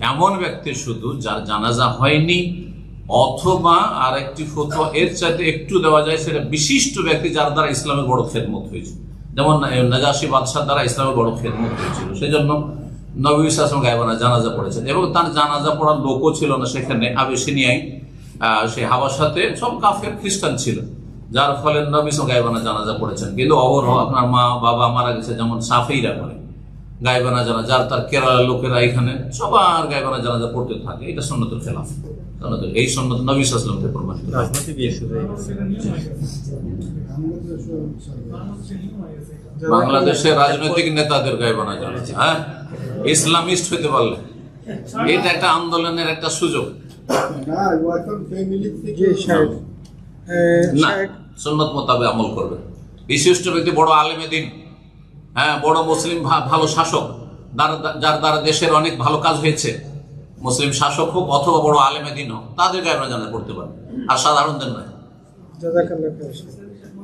এমন ব্যক্তি শুধু যার জানাজা হয়নি অথবা আর একটি এর চাইতে একটু দেওয়া যায় সেটা বিশিষ্ট ব্যক্তি যার দ্বারা ইসলামের বড় খেদমত হয়েছে যেমন নাজাসি বাদশাহ দ্বারা ইসলামের বড় খেদমত হয়েছিল। সেই জন্য নবী ইসলাম গায়েবানা জানাজা পড়েছেন এবং তার জানাজা পড়ার লোকও ছিল না সেখানে। আবেশিনিয়ায় আহ, সেই সাথে সব কাফের খ্রিস্টান ছিল। যার ফলে নবী গায়েবানা জানাজা পড়েছেন। কিন্তু অবরহ আপনার মা বাবা মারা গেছে যেমন সাফেইরা করে। গায়েবানা জানা যার তার কেরালার লোকেরা এখানে সবার গায়েবানা জানাজা পড়তে থাকে। এটা সন্ন্যতের খেলাফ। এই সন্ন্যত নবী ইসলাম থেকে প্রমাণিত বাংলাদেশের রাজনৈতিক নেতাদের গায়েবানা জানাজা হ্যাঁ? ইসলামিস্ট হইতে পারলে। এটা একটা আন্দোলনের একটা সুযোগ। না সন্ন্যত মোতাবেক আমল করবে। বিশিষ্ট ব্যক্তি বড় আলেমে দিন হ্যাঁ বড় মুসলিম ভালো শাসক যার- দ্বারা দেশের অনেক ভালো কাজ হয়েছে মুসলিম শাসক হোক অথবা বড় আলেমে দিন হোক তাদেরকে আমরা জানা করতে পারি আর সাধারণদের নয়।